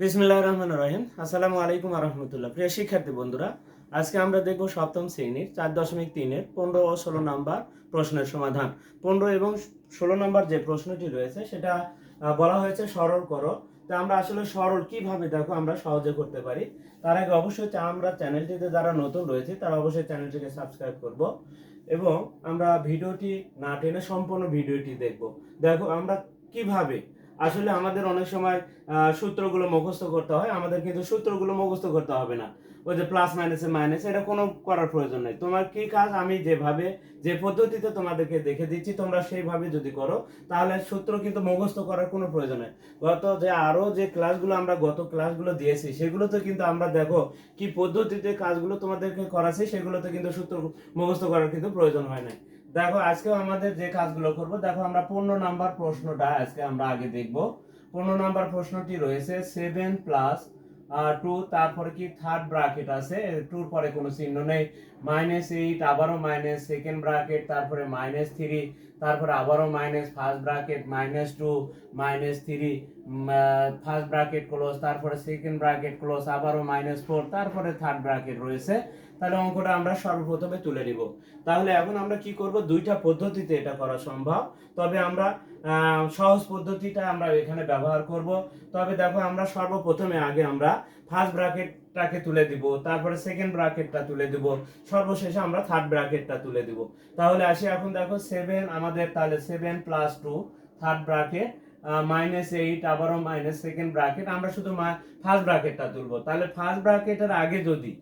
বিসমিল্লাহ রহমান রহিম। আসসালামু আলাইকুম রহমতুল্লাহ। প্রিয় শিক্ষার্থী বন্ধুরা, আজকে আমরা দেখব সপ্তম শ্রেণির চার দশমিক তিনের পনেরো ও ষোলো নাম্বার প্রশ্নের সমাধান। পনেরো এবং ষোলো নাম্বার যে প্রশ্নটি রয়েছে, সেটা বলা হয়েছে সরল করো। তা আমরা আসলে সরল কীভাবে দেখো আমরা সহজে করতে পারি। তার আগে অবশ্যই আমরা চ্যানেলটিতে যারা নতুন রয়েছে, তারা অবশ্যই চ্যানেলটিকে সাবস্ক্রাইব করব এবং আমরা ভিডিওটি না টেনে সম্পূর্ণ ভিডিওটি দেখব। দেখো আমরা কীভাবে আসলে আমাদের অনেক সময় সূত্রগুলো মুখস্থ করতে হয়, আমাদের কিন্তু সূত্রগুলো মুখস্থ করতে হবে না। ওই যে প্লাস মাইনাসে মাইনাস এটা কোনো করার প্রয়োজন নেই। তোমার কি কাজ? আমি যেভাবে, যে পদ্ধতিতে তোমাদেরকে দেখে দিচ্ছি, তোমরা সেইভাবে যদি করো, তাহলে সূত্র কিন্তু মুখস্থ করার কোনো প্রয়োজন নেই। গত যে আরও যে ক্লাসগুলো আমরা গত ক্লাসগুলো দিয়েছি, সেগুলোতে কিন্তু আমরা দেখো কি পদ্ধতিতে কাজগুলো তোমাদেরকে করাচ্ছি, সেগুলোতে কিন্তু সূত্র মুখস্থ করার কিন্তু প্রয়োজন হয় না দেখো, আজকেও আমাদের যে কাজগুলো করব, দেখো, আমরা পনেরো নাম্বার প্রশ্নটা আজকে আমরা আগে দেখব। পনেরো নাম্বার প্রশ্নটি রয়েছে সেভেন প্লাস টু তারপরে কি থার্ড ব্রাকেট আছে? টুর পরে কোনো চিহ্ন নেই। মাইনাস এইট আবারও মাইনাস সেকেন্ড ব্রাকেট তারপরে মাইনাস থ্রি তারপরে আবারও minus first bracket minus two minus three first bracket close তারপরে সেকেন্ড ব্রাকেট ক্লোজ আবারও মাইনাস ফোর তারপরে থার্ড ব্রাকেট রয়েছে। তাহলে অঙ্কটা আমরা সর্বপ্রথমে তুলে নিব। তাহলে এখন আমরা কি করব? দুইটা পদ্ধতিতে এটা করা সম্ভব। তবে আমরা সহজ পদ্ধতিটা আমরা এখানে ব্যবহার করব। তবে দেখো আমরা সর্বপ্রথমে আগে আমরা ফার্স্ট ব্র্যাকেটটাকে তুলে দিব, তারপরে সেকেন্ড ব্র্যাকেটটা তুলে দিব, সর্বশেষে আমরা থার্ড ব্র্যাকেটটা তুলে দিব। তাহলে আসি এখন দেখো সেভেন আমাদের তাহলে seven plus two third bracket minus eight আবারও মাইনাস সেকেন্ড ব্র্যাকেট আমরা শুধু ফার্স্ট ব্র্যাকেটটা তুলবো। তাহলে ফার্স্ট ব্র্যাকেটের আগে যদি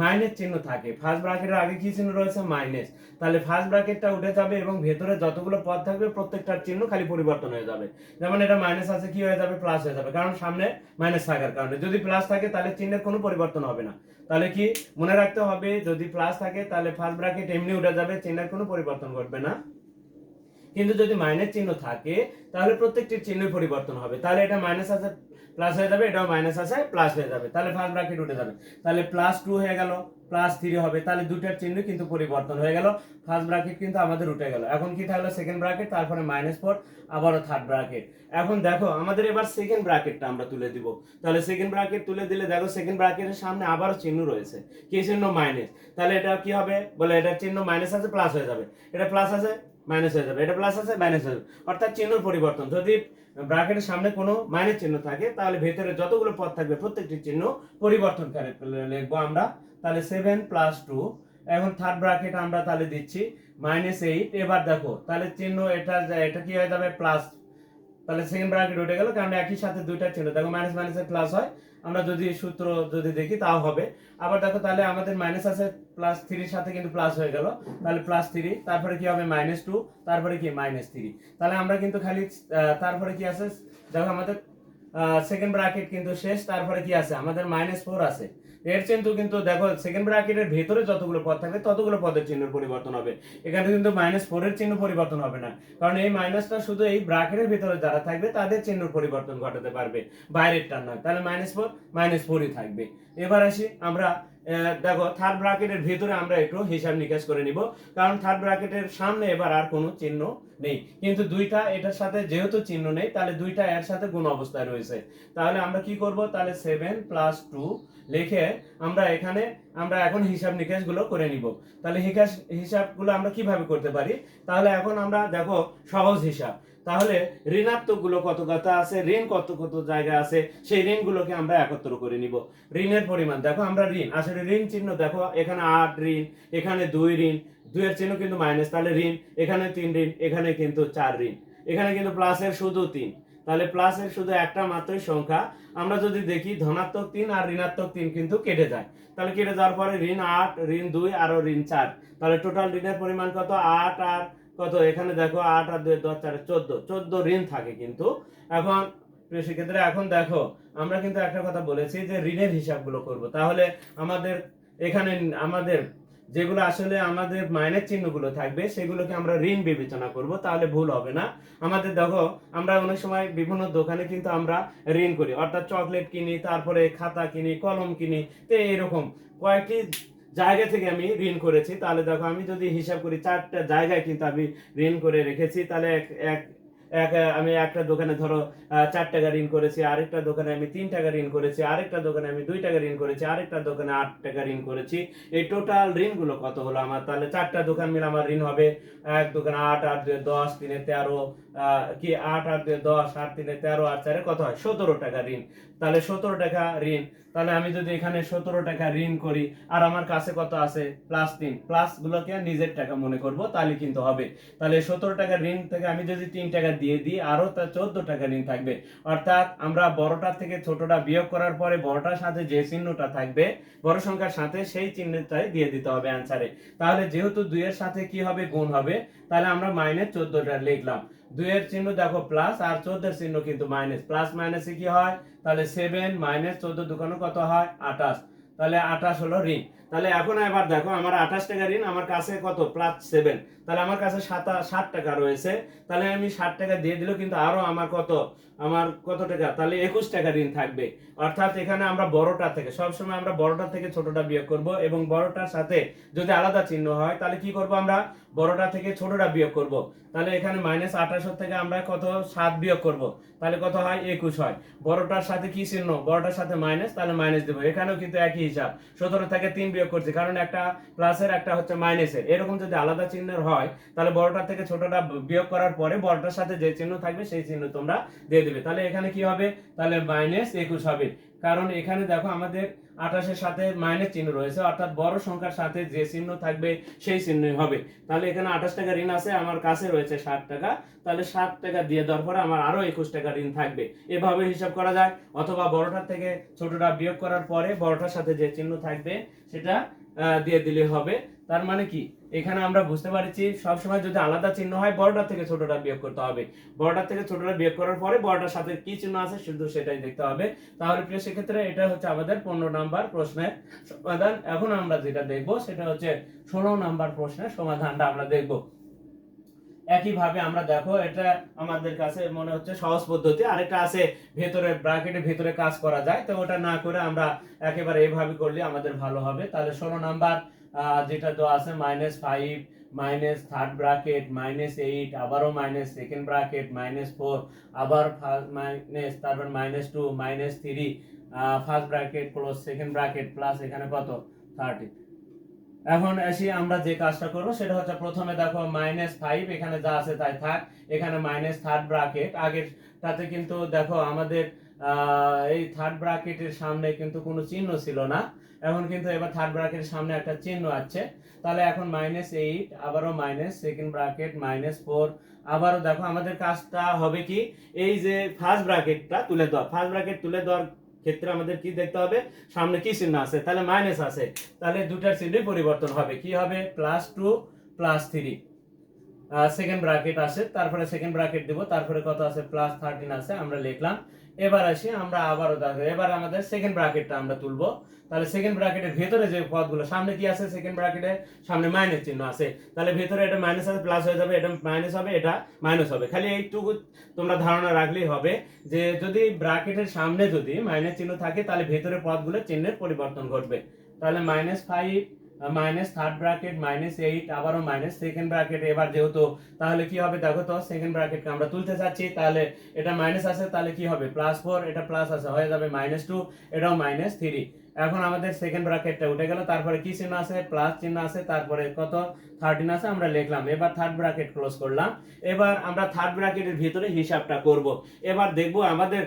মাইনাস চিহ্ন থাকে। ফার্স্ট ব্র্যাকেটের আগে কি চিহ্ন রয়েছে? মাইনাস তাহলে ফার্স্ট ব্র্যাকেটটা উঠে যাবে এবং ভেতরে যতগুলো পদ থাকবে প্রত্যেকটার চিহ্ন খালি পরিবর্তন হয়ে যাবে। যেমন এটা মাইনাস আছে, কি হয়ে যাবে? প্লাস হয়ে যাবে। কারণ সামনে মাইনাস থাকার কারণে। যদি প্লাস থাকে, তাহলে চিহ্নের কোনো পরিবর্তন হবে না। তাহলে কি? মনে রাখতে হবে, যদি প্লাস থাকে, তাহলে ফার্স্ট ব্র্যাকেট এমনি উঠে যাবে, চিহ্নের কোনো পরিবর্তন ঘটবে না। কিন্তু যদি মাইনাস চিহ্ন থাকে, তাহলে প্রত্যেকটির চিহ্নই পরিবর্তন হবে। তাহলে এটা মাইনাস আছে প্লাস হয়ে যাবে, এটাও মাইনাস আছে প্লাস হয়ে যাবে। তাহলে ফার্স্ট ব্র্যাকেট উঠে যাবে। তাহলে প্লাস টু হয়ে গেল প্লাস থ্রি হবে। তাহলে দুটার চিহ্ন কিন্তু পরিবর্তন হয়ে গেল। ফার্স্ট ব্র্যাকেট কিন্তু আমাদের উঠে গেল। এখন কি থাকল সেকেন্ড ব্র্যাকেট তারপরে মাইনাস ফোর আবারও থার্ড ব্র্যাকেট এখন দেখো, আমাদের এবার সেকেন্ড ব্র্যাকেটটা আমরা তুলে দিব। তাহলে সেকেন্ড ব্র্যাকেট তুলে দিলে দেখো সেকেন্ড ব্র্যাকেটের সামনে আবারও চিহ্ন রয়েছে। কি চিহ্ন? মাইনাস তাহলে এটা কি হবে? বলে এটার চিহ্ন মাইনাস আছে প্লাস হয়ে যাবে। এটা প্লাস আছে মাইনাস হয়ে যাবে। এটা প্লাস আছে মাইনাস হয়ে যাবে। অর্থাৎ চিহ্নর পরিবর্তন। যদি ব্র্যাকেটের সামনে কোনো মাইনাস চিহ্ন থাকে, তাহলে ভেতরে যতগুলো পদ থাকবে প্রত্যেকটি চিহ্ন পরিবর্তন করে লিখব আমরা। তাহলে সেভেন প্লাস টু এখন থার্ড ব্রাকেট আমরা তাহলে দিচ্ছি মাইনাস এইট এবার দেখো, তাহলে চিহ্ন এটা এটা কি হয়ে যাবে? প্লাস তাহলে সেকেন্ড ব্র্যাকেট উঠে গেল, কারণ একই সাথে দুইটা চিহ্ন, দেখো মাইনাস মাইনাসে প্লাস হয়। আমরা যদি সূত্র যদি দেখি, তাও হবে। আবার দেখো তাহলে আমাদের মাইনাস আছে প্লাস থ্রির সাথে কিন্তু প্লাস হয়ে গেল। তাহলে প্লাস থ্রি তারপরে কি হবে? মাইনাস টু তারপরে কি? মাইনাস থ্রি তাহলে আমরা কিন্তু খালি তারপরে কি আছে? দেখো আমাদের সেকেন্ড ব্র্যাকেট কিন্তু শেষ, তারপরে কি আছে? আমাদের মাইনাস ফোর আছে। এর চিহ্ন কিন্তু দেখো সেকেন্ড ব্র্যাকেটের ভেতরে যতগুলো পদ থাকবে ততগুলো পদের চিহ্ন পরিবর্তন হবে। এখানে কিন্তু মাইনাস ফোর এর চিহ্ন পরিবর্তন হবে না। কারণ এই মাইনাসটা শুধু এই ব্র্যাকেটের ভেতরে যারা থাকবে তাদের চিহ্ন পরিবর্তন ঘটাতে পারবে। বাইরেরটা নয়, তাহলে মাইনাস ফোর মাইনাস ফোরই থাকবে। এবার আসি আমরা দেখো থার্ড ব্র্যাকেটের ভেতরে আমরা একটু হিসাব নিকাশ করে নিব। কারণ থার্ড ব্র্যাকেটের সামনে এবার আর কোনো চিহ্ন নেই। কিন্তু দুইটা এটার সাথে যেহেতু চিহ্ন নেই, তাহলে দুইটা এর সাথে গুণ অবস্থায় রয়েছে। তাহলে আমরা কি করব? তাহলে সেভেন প্লাস টু লিখে আমরা এখানে, আমরা এখন হিসাব নিকাশগুলো করে নিব। তাহলে হিসাব হিসাবগুলো আমরা কীভাবে করতে পারি? তাহলে এখন আমরা দেখো সহজ হিসাব। তাহলে ঋণাত্মকগুলো কত কত আছে? ঋণ কত কত জায়গা আছে? সেই ঋণগুলোকে আমরা একত্র করে নিব। ঋণের পরিমাণ, দেখো আমরা ঋণ, আসলে ঋণ চিহ্ন দেখো, এখানে আট ঋণ, এখানে দুই ঋণ, দুইয়ের চিহ্ন কিন্তু মাইনাস তাহলে ঋণ, এখানে তিন ঋণ, এখানে কিন্তু চার ঋণ। এখানে কিন্তু প্লাসের শুধু তিন। তাহলে প্লাসের শুধু একটা মাত্রই সংখ্যা। আমরা যদি দেখি ধনাত্মক তিন আর ঋণাত্মক তিন কিন্তু কেটে যায়। তাহলে কেটে যাওয়ার পরে ঋণ আট, ঋণ দুই আরও ঋণ চার। তাহলে টোটাল ঋণের পরিমাণ কত? আট আর কত? এখানে দেখো আট আর দুই, দশ, চার, চোদ্দ। চোদ্দ ঋণ থাকে কিন্তু। এখন সেক্ষেত্রে এখন দেখো, আমরা কিন্তু একটা কথা বলেছি যে ঋণের হিসাবগুলো করব। তাহলে আমাদের এখানে, আমাদের যেগুলো আসলে আমাদের মাইনের চিহ্নগুলো থাকবে, সেগুলোকে আমরা ঋণ বিবেচনা করব, তাহলে ভুল হবে না। আমাদের দেখো, আমরা অনেক সময় বিভিন্ন দোকানে কিন্তু আমরা ঋণ করি। অর্থাৎ চকলেট কিনি, তারপরে খাতা কিনি, কলম কিনি, তো এরকম কয়েকটি জায়গা থেকে আমি ঋণ করেছি। তাহলে দেখো আমি যদি হিসাব করি চারটা জায়গায় কিন্তু আমি ঋণ করে রেখেছি। তাহলে এক এক এক আমি একটা দোকানে ধরো চার টাকা ঋণ করেছি, আরেকটা দোকানে আমি তিন টাকা ঋণ করেছি, আরেকটা দোকানে আমি দুই টাকা ঋণ করেছি, আরেকটা দোকানে আট টাকা ঋণ করেছি। এই টোটাল ঋণগুলো কত হলো আমার? তাহলে চারটা দোকান মিলে আমার ঋণ হবে। এক দোকানে আট আট, দুই, দশ, তিনে তেরো কি আট আট, দুই, দশ, আট, তিনে তেরো আট চারে কত হয়? সতেরো টাকা ঋণ। তাহলে সতেরো টাকা ঋণ। তাহলে আমি যদি এখানে সতেরো টাকা ঋণ করি, আর আমার কাছে কত আছে? প্লাস তিন। প্লাস গুলোকে নিজের টাকা মনে করব, তাহলে কিন্তু হবে। তাহলে সতেরো টাকা ঋণ থেকে আমি যদি তিন টাকা দিয়ে দিই আরও তা চোদ্দ টাকা ঋণ থাকবে। অর্থাৎ আমরা বড়টার থেকে ছোটটা বিয়োগ করার পরে বড়টার সাথে যে চিহ্নটা থাকবে, বড় সংখ্যার সাথে সেই চিহ্নটাই দিয়ে দিতে হবে অ্যান্সারে তাহলে যেহেতু দুইয়ের সাথে কি হবে? গুণ হবে। তাহলে আমরা মাইনাস চোদ্দটা লিখলাম। দুইয়ের চিহ্ন দেখো প্লাস আর চোদ্দের চিহ্ন কিন্তু মাইনাস প্লাস মাইনাসে কি হয়? তাহলে সেভেন মাইনাস চোদ্দ দোকানে কত হয়? আঠাশ। তাহলে আঠাশ হলো ঋণ। তাহলে এখন এবার দেখো, আমার আঠাশ টাকা ঋণ, আমার কাছে কত? প্লাস সেভেন তাহলে আমার কাছে সাতা, ষাট টাকা রয়েছে। তাহলে আমি ষাট টাকা দিয়ে দিলেও কিন্তু আরও আমার কত? আমার কত টাকা? তাহলে একুশ টাকা ঋণ থাকবে। অর্থাৎ এখানে আমরা বড়টা থেকে, সবসময় আমরা বড়টা থেকে ছোটটা বিয়োগ করব এবং বড়টার সাথে যদি আলাদা চিহ্ন হয়, তাহলে কি করব আমরা? বড়টা থেকে ছোটটা বিয়োগ করব। তাহলে এখানে মাইনাস আঠাশো থেকে আমরা কত? সাত বিয়োগ করব। তাহলে কত হয়? একুশ হয়। বড়টার সাথে কি চিহ্ন? বড়টার সাথে মাইনাস তাহলে মাইনাস দেবো। এখানেও কিন্তু একই হিসাব। সতেরো থেকে তিন বিয়োগ করছি। কারণ একটা প্লাসের একটা হচ্ছে মাইনাসের এরকম যদি আলাদা চিহ্নের হয়, তাহলে বড়টার থেকে ছোটটা বিয়োগ করার পরে বড়টার সাথে যে চিহ্ন থাকবে, সেই চিহ্ন তোমরা দিয়ে দেবে। তাহলে এখানে কি হবে? তাহলে মাইনাস একুশ হবে। কারণ এখানে দেখো আমাদের আঠাশের সাথে মাইনের চিহ্ন রয়েছে, অর্থাৎ বড় সংখ্যার সাথে যে চিহ্ন থাকবে সেই চিহ্নই হবে। তাহলে এখানে আঠাশ টাকা ঋণ আছে, আমার কাছে রয়েছে ষাট টাকা, তাহলে ষাট টাকা দিয়ে দেওয়ার পরে আমার আরও একুশ টাকা ঋণ থাকবে। এভাবে হিসাব করা যায়, অথবা বড়টার থেকে ছোটটা বিয়োগ করার পরে বড়টার সাথে যে চিহ্ন থাকবে, সেটা দিয়ে দিলে হবে। তার মানে কি? এখানে আমরা বুঝতে পারছি, সবসময় যদি আলাদা চিহ্ন হয় বড়টা থেকে ছোটটা বিয়োগ করতে হবে। বড়টা থেকে ছোটটা বিয়োগ করার পরে বড়টার সাথে কি চিহ্ন আছে, শুধু সেটাই দেখতে হবে। তাহলে প্রিয় সেক্ষেত্রে এটা হচ্ছে আমাদের পনেরো নাম্বার প্রশ্নের সমাধান। এখন আমরা যেটা দেখব, সেটা হচ্ছে ষোলো নাম্বার প্রশ্নের সমাধানটা আমরা দেখব। একইভাবে আমরা দেখো, এটা আমাদের কাছে মনে হচ্ছে সহজ পদ্ধতি। আরেকটা আছে, ভেতরে ব্র্যাকেটের ভেতরে কাজ করা যায়। তো ওটা না করে আমরা একেবারে এইভাবে করলে আমাদের ভালো হবে। তাহলে ষোলো নাম্বার যেটা তো আছে minus five minus third bracket minus eight আবারও minus second bracket minus four আবার মাইনাস তারপর minus two minus three first bracket plus second bracket plus এখানে কত? থার্টি এখন আসি আমরা যে কাজটা করব, সেটা হচ্ছে প্রথমে দেখো মাইনাস ফাইভ এখানে যা আছে তাই থাক। এখানে মাইনাস থার্ড ব্রাকেট আগের তাতে কিন্তু দেখো আমাদের এই থার্ড ব্র্যাকেটের সামনে কিন্তু কোনো চিহ্ন ছিল না। এখন কিন্তু এবার থার্ড ব্রাকেটের সামনে একটা চিহ্ন আছে। তাহলে এখন মাইনাস এইট আবারও minus second bracket minus four আবারও দেখো আমাদের কাজটা হবে কি? এই যে ফার্স্ট ব্র্যাকেটটা তুলে দেওয়া ফার্স্ট ব্র্যাকেট তুলে দেওয়ার ক্ষেত্রে আমাদের কি দেখতে হবে? সামনে কি চিহ্ন আছে? তাহলে মাইনাস আছে। তাহলে দুটার চিহ্নই পরিবর্তন হবে। কি হবে? Plus two plus three second bracket আছে তারপরে সেকেন্ড ব্র্যাকেট দেবো, তারপরে কত আছে? প্লাস থার্টিন আছে, আমরা লিখলাম। এবার আসি, আমরা আবারও দেখো, এবার আমাদের সেকেন্ড ব্র্যাকেটটা আমরা তুলবো। তাহলে সেকেন্ড ব্র্যাকেটের ভেতরে যে পদগুলো, সামনে কি আছে সেকেন্ড ব্র্যাকেটের সামনে মাইনাস চিহ্ন আছে। তাহলে ভেতরে এটা মাইনাস আছে প্লাস হয়ে যাবে, এটা মাইনাস হবে, এটা মাইনাস হবে। খালি এইটুকু তোমরা ধারণা রাখলেই হবে যে যদি ব্র্যাকেটের সামনে যদি মাইনাস চিহ্ন থাকে, তাহলে ভেতরে পদগুলো চিহ্নের পরিবর্তন ঘটবে। তাহলে minus five minus third bracket minus eight আবারও মাইনাস সেকেন্ড ব্র্যাকেট এবার যেহেতু, তাহলে কি হবে দেখো তো সেকেন্ড ব্র্যাকেটকে আমরা তুলতে চাচ্ছি, তাহলে এটা মাইনাস আছে, তাহলে কি হবে? প্লাস ফোর এটা প্লাস আছে, হয়ে যাবে মাইনাস টু এটাও মাইনাস থ্রি এখন আমাদের সেকেন্ড ব্র্যাকেটটা উঠে গেল, তারপরে কি চিহ্ন আছে? প্লাস চিহ্ন আছে, তারপরে কত? থার্টিন আছে, আমরা লিখলাম। এবার থার্ড ব্র্যাকেট ক্লোজ করলাম। এবার আমরা থার্ড ব্র্যাকেটের ভিতরে হিসাবটা করব। এবার দেখব আমাদের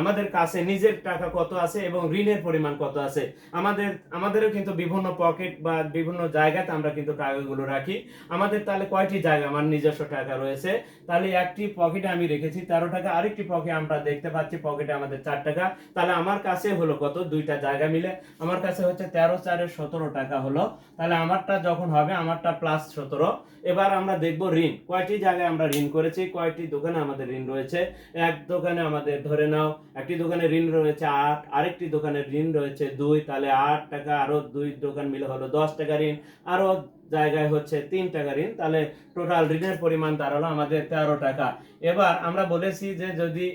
আমাদের কাছে নিজের টাকা কত আছে এবং ঋণের পরিমাণ কত আছে। আমাদের, আমাদেরও কিন্তু বিভিন্ন পকেট বা বিভিন্ন জায়গাতে আমরা কিন্তু টাকাগুলো রাখি। আমাদের তাহলে কয়টি জায়গা? আমার নিজস্ব টাকা রয়েছে। তাহলে একটি পকেটে আমি রেখেছি, তেরো টাকা। আরেকটি পকেটে আমরা দেখতে পাচ্ছি পকেটে আমাদের চার টাকা। তাহলে আমার কাছে হলো কত? দুইটা জায়গা মিলে। আমার কাছে হচ্ছে তেরো চারের সতেরো টাকা হলো। তাহলে আমারটা যখন হবে আমারটা প্লাস সতেরো। এবার আমরা দেখব ঋণ। কয়টি জায়গায় আমরা ঋণ করেছি? কয়টি দোকানে আমাদের ঋণ রয়েছে? এক দোকানে আমাদের ধরে নাও, একটি দোকানে ঋণ রয়েছে আট, আরেকটি দোকানে ঋণ রয়েছে দুই, তাহলে আট টাকা আরও দুই দোকান মিলে হলো দশ টাকা ঋণ। আরও জায়গায় হচ্ছে তিন টাকা ঋণ, তাহলে টোটাল ঋণের পরিমাণ দাঁড়াল আমাদের তেরো টাকা। এবার আমরা বলেছি যে যদি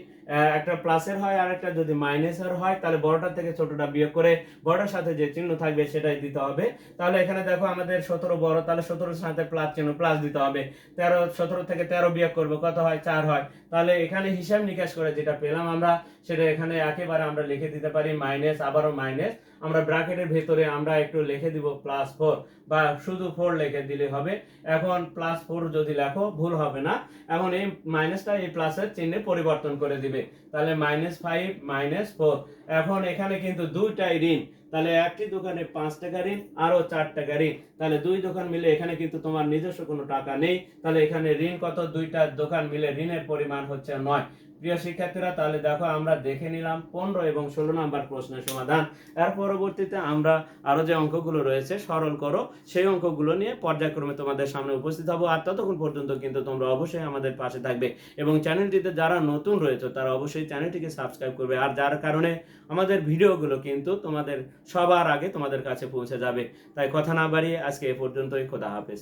একটা প্লাসের হয় আর একটা যদি মাইনাসের হয়, তাহলে বড়টা থেকে ছোটটা বিয়োগ করে বড়টার সাথে যে চিহ্ন থাকবে সেটাই দিতে হবে। তাহলে এখানে দেখো আমাদের সতেরো বড়, তাহলে সতেরোর সাথে প্লাস চিহ্ন প্লাস দিতে হবে। তেরো, সতেরো থেকে তেরো বিয়োগ করব, কত হয়? চার হয়। তাহলে এখানে হিসাব নিকাশ করে যেটা পেলাম আমরা, সেটা এখানে একেবারে আমরা লিখে দিতে পারি মাইনাস আবারও মাইনাস আমরা ব্র্যাকেটের ভেতরে আমরা একটু লিখে দিব প্লাস ফোর বা শুধু ফোর লিখে দিলে হবে। এখন প্লাস ফোর যদি লেখো, ভুল হবে না। এখন এই মাইনাসটা এই প্লাসের চিহ্নে পরিবর্তন করে দিবে। তাহলে মাইনাস ফাইভ মাইনাস ফোর এখন এখানে কিন্তু দুইটাই ঋণ। তাহলে একটি দোকানে পাঁচ টাকা ঋণ আরও চার টাকা ঋণ। তাহলে দুই দোকান মিলে এখানে কিন্তু তোমার নিজস্ব কোনো টাকা নেই। তাহলে এখানে ঋণ কত? দুইটা দোকান মিলে ঋণের পরিমাণ হচ্ছে নয়। প্রিয় শিক্ষার্থীরা, তাহলে দেখো আমরা দেখে নিলাম পনেরো এবং ষোলো নাম্বার প্রশ্নের সমাধান। এর পরবর্তীতে আমরা আরও যে অঙ্কগুলো রয়েছে, সরল করো, সেই অঙ্কগুলো নিয়ে পর্যায়ক্রমে তোমাদের সামনে উপস্থিত হব। আর ততক্ষণ পর্যন্ত কিন্তু তোমরা অবশ্যই আমাদের পাশে থাকবে। এবং চ্যানেলটিতে যারা নতুন রয়েছে, তারা অবশ্যই চ্যানেলটিকে সাবস্ক্রাইব করবে। আর যার কারণে আমাদের ভিডিওগুলো কিন্তু তোমাদের সবার আগে তোমাদের কাছে পৌঁছে যাবে। তাই কথা না বাড়িয়ে আজকে এ পর্যন্তই। খোদা হাফেজ।